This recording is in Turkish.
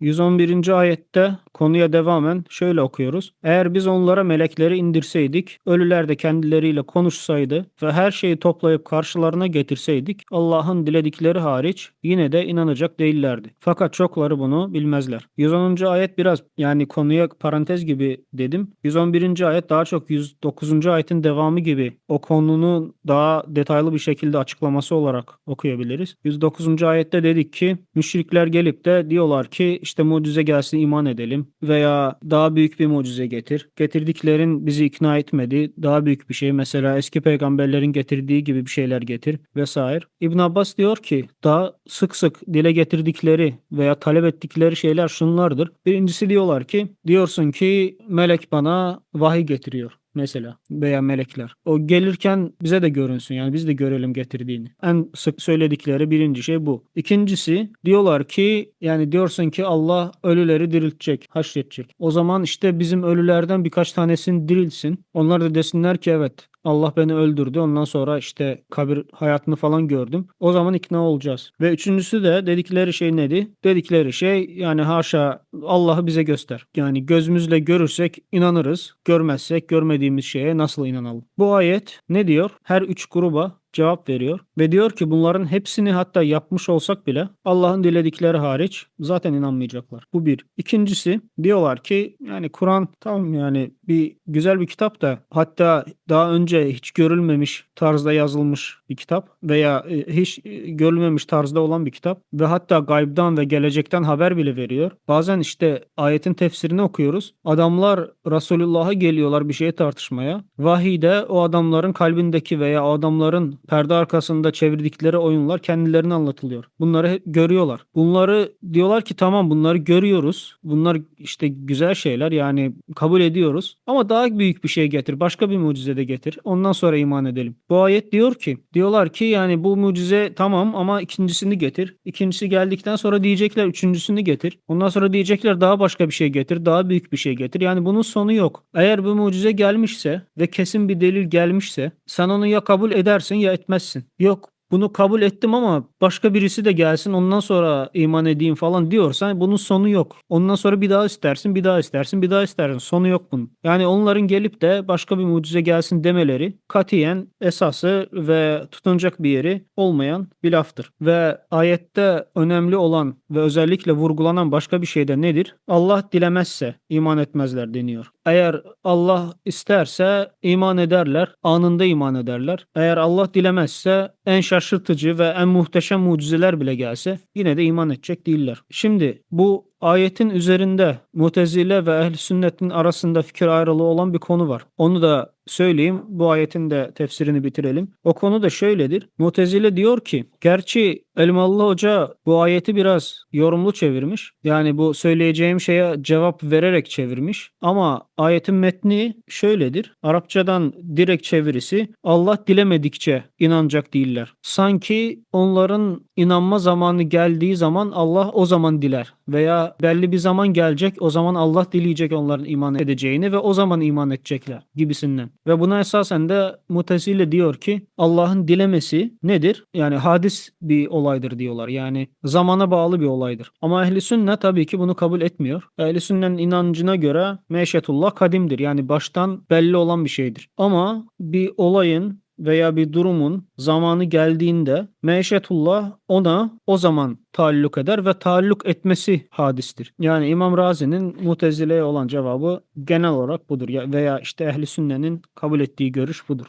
111. ayette konuya devamen şöyle okuyoruz. Eğer biz onlara melekleri indirseydik, ölüler de kendileriyle konuşsaydı ve her şeyi toplayıp karşılarına getirseydik, Allah'ın diledikleri hariç yine de inanacak değillerdi. Fakat çokları bunu bilmezler. 110. ayet biraz yani konuya parantez gibi dedim. 111. ayet daha çok 109. ayetin devamı gibi o konunun daha detaylı bir şekilde açıklaması olarak okuyabiliriz. 109. ayette dedik ki müşrikler gelip de diyorlar ki işte mucize gelsin iman edelim veya daha büyük bir mucize getir. Getirdiklerin bizi ikna etmedi. Daha büyük bir şey mesela eski peygamberlerin getirdiği gibi bir şeyler getir vesaire. İbn Abbas diyor ki daha sık sık dile getirdikleri veya talep ettikleri şeyler şunlardır. Birincisi diyorlar ki diyorsun ki melek bana vahiy getiriyor mesela veya melekler. O gelirken bize de görünsün yani biz de görelim getirdiğini. En sık söyledikleri birinci şey bu. İkincisi diyorlar ki yani diyorsun ki Allah ölüleri diriltecek, haşredecek. O zaman işte bizim ölülerden birkaç tanesini dirilsin. Onlar da desinler ki evet Allah beni öldürdü. Ondan sonra işte kabir hayatını falan gördüm. O zaman ikna olacağız. Ve üçüncüsü de dedikleri şey neydi? Dedikleri şey yani haşa Allah'ı bize göster. Yani gözümüzle görürsek inanırız. Görmezsek görmediğimiz şeye nasıl inanalım? Bu ayet ne diyor? Her üç gruba cevap veriyor ve diyor ki bunların hepsini hatta yapmış olsak bile Allah'ın diledikleri hariç zaten inanmayacaklar. Bu bir. İkincisi diyorlar ki yani Kur'an tamam yani bir güzel bir kitap da hatta daha önce hiç görülmemiş tarzda yazılmış bir kitap veya e, hiç e, görülmemiş tarzda olan bir kitap ve hatta gaybdan ve gelecekten haber bile veriyor. Bazen işte ayetin tefsirini okuyoruz. Adamlar Resulullah'a geliyorlar bir şeyi tartışmaya. Vahiyde o adamların kalbindeki veya o adamların perde arkasında çevirdikleri oyunlar kendilerine anlatılıyor. Bunları görüyorlar. Bunları diyorlar ki tamam bunları görüyoruz. Bunlar işte güzel şeyler yani kabul ediyoruz. Ama daha büyük bir şey getir. Başka bir mucize de getir. Ondan sonra iman edelim. Bu ayet diyor ki diyorlar ki yani bu mucize tamam ama ikincisini getir. İkincisi geldikten sonra diyecekler üçüncüsünü getir. Ondan sonra diyecekler daha başka bir şey getir. Daha büyük bir şey getir. Yani bunun sonu yok. Eğer bu mucize gelmişse ve kesin bir delil gelmişse sen onu ya kabul edersin ya etmezsin. Yok bunu kabul ettim ama başka birisi de gelsin ondan sonra iman edeyim falan diyorsan bunun sonu yok. Ondan sonra bir daha istersin, bir daha istersin, bir daha istersin. Sonu yok bunun. Yani onların gelip de başka bir mucize gelsin demeleri katiyen esası ve tutunacak bir yeri olmayan bir laftır. Ve ayette önemli olan ve özellikle vurgulanan başka bir şey de nedir? Allah dilemezse iman etmezler deniyor. Eğer Allah isterse iman ederler, anında iman ederler. Eğer Allah dilemezse en şaşırtıcı ve en muhteşem mucizeler bile gelse yine de iman edecek değiller. Şimdi bu ayetin üzerinde Mutezile ve Ehl-i Sünnet'in arasında fikir ayrılığı olan bir konu var. Onu da söyleyeyim. Bu ayetin de tefsirini bitirelim. O konu da şöyledir. Mutezile diyor ki gerçi Elmalı Hoca bu ayeti biraz yorumlu çevirmiş. Yani bu söyleyeceğim şeye cevap vererek çevirmiş. Ama ayetin metni şöyledir. Arapçadan direkt çevirisi Allah dilemedikçe inanacak değiller. Sanki onların inanma zamanı geldiği zaman Allah o zaman diler veya belli bir zaman gelecek o zaman Allah dileyecek onların iman edeceğini ve o zaman iman edecekler gibisinden. Ve buna esasen de Mutezile diyor ki Allah'ın dilemesi nedir? Yani hadis bir olaydır diyorlar. Yani zamana bağlı bir olaydır. Ama ehli sünnet tabii ki bunu kabul etmiyor. Ehli sünnetin inancına göre meşetullah kadimdir. Yani baştan belli olan bir şeydir. Ama bir olayın veya bir durumun zamanı geldiğinde meşetullah ona o zaman taalluk eder ve taalluk etmesi hadistir. Yani İmam Razi'nin Mutezile'ye olan cevabı genel olarak budur veya işte ehli sünnenin kabul ettiği görüş budur.